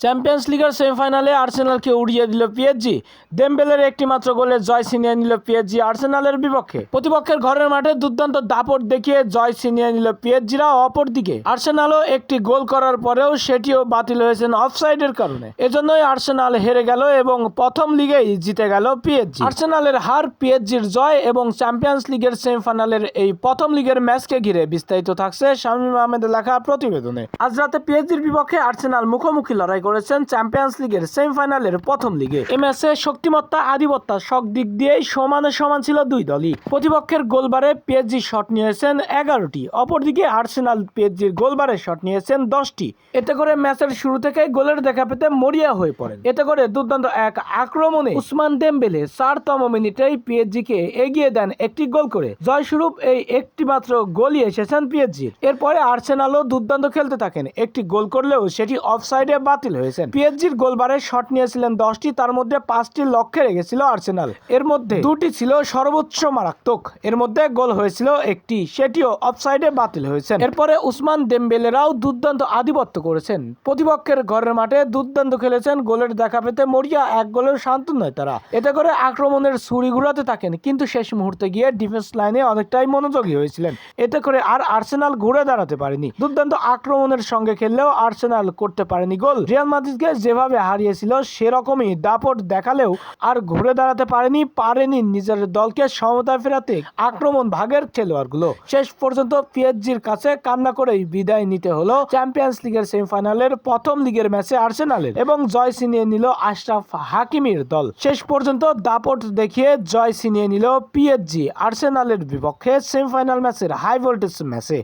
Champions লিগের সেমিফাইনালে আর্সেনালকে উড়িয়ে দিল পিএসজি দেমবেলের একটি মাত্র গোলে জয় ছিনিয়ে নিল পিএসজি আর্সেনালের বিপক্ষে। প্রতিপক্ষের ঘরের মাঠে দুর্দান্ত দাপট দেখিয়ে জয় ছিনিয়ে নিল পিএসজিরা অপরদিকে। আর্সেনালও একটি গোল করার পরেও সেটিও বাতিল হয়েছেন অফসাইডের কারণে। এজন্যই আর্সেনাল হেরে গেল এবং প্রথম লিগেই জিতে গেল পিএসজি আর্সেনালের হার পিএসজির জয় এবং চ্যাম্পিয়ন্স লিগের সেমিফাইনালের এই প্রথম লিগের ম্যাচকে ঘিরে বিস্তারিত থাকছে শামীম আহমেদের লেখা প্রতিবেদনে। আজ রাতে পিএসজির বিপক্ষে আর্সেনাল মুখোমুখি লড়াই করেছেন চ্যাম্পিয়ন্স লিগের সেমিফাইনালের প্রথম লিগে। এই ম্যাচে শক্তিমত্তা, আধিপত্য সব দিক দিয়েই সমানে সমান ছিল দুই দলই। প্রতিপক্ষের গোলবারে পিএসজি শট নিয়েছেন এগারোটি, অপরদিকে আর্সেনাল পিএসজির গোলবারে শট নিয়েছেন দশটি। এতে করে ম্যাচের শুরু থেকেই গোলের দেখা পেতে মরিয়া হয়ে পড়েন। এতে করে দুর্দান্ত এক আক্রমণে উসমান দেমবেলে চারতম মিনিটেই পিএসজি কে এগিয়ে দেন একটি গোল করে। জয়স্বরূপ এই একটি মাত্র গোলই এসেছেন পিএসজির এরপরে আর্সেনালও দুর্দান্ত খেলতে থাকেন। একটি গোল করলেও সেটি অফসাইডে বাতিল হয়েছেন পিএসজির গোলবারে শট নিয়েছিলেন দশটি, তার মধ্যে পাঁচটি লক্ষ্যে রেখেছিল আর্সেনাল। এর মধ্যে দুটি ছিল সর্বোচ্চ মারাত্মক, এর মধ্যে গোল হয়েছিল একটি, সেটিও অফসাইডে বাতিল হয়েছে এরপরে উসমান দেমবেলেরাও দুর্দান্ত আধিপত্য করেছেন। প্রতিপক্ষের ঘরের মাঠে দুর্দান্ত খেলেছেন, গোলের দেখা পেতে মরিয়া এক গোলের শান্ত নয় তারা। এতে করে আক্রমণের ছুরি ঘুরাতে থাকেন, কিন্তু শেষ মুহূর্তে গিয়ে ডিফেন্স লাইনে অনেকটাই মনোযোগী হয়েছিলেন। এতে করে আর আর্সেনাল ঘুরে দাঁড়াতে পারেনি। দুর্দান্ত আক্রমণের সঙ্গে খেললেও আর্সেনাল করতে পারেনি গোল। রিয়াল মাদ্রিদকে যেভাবে হারিয়েছিল, সেরকমই দাপট দেখালেও আর ঘুরে দাঁড়াতে পারেনি পারেনি নিজের দলকে সমতায় ফেরাতে আক্রমণ ভাগের খেলোয়াড়গুলো। শেষ পর্যন্ত পিএসজির কাছে কান্না করেই বিদায় নিতে হলো চ্যাম্পিয়ন্স লিগের সেমিফাইনালের প্রথম লিগের ম্যাচে আর্সেনালের এবং জয় ছিনিয়ে নিল আশরাফ হাকিমির দল। শেষ পর্যন্ত দাপট দেখিয়ে জয় ছিনিয়ে নিল পিএসজি আর্সেনালের বিপক্ষে সেমিফাইনাল ম্যাচের হাই ভোল্টেজ ম্যাচে।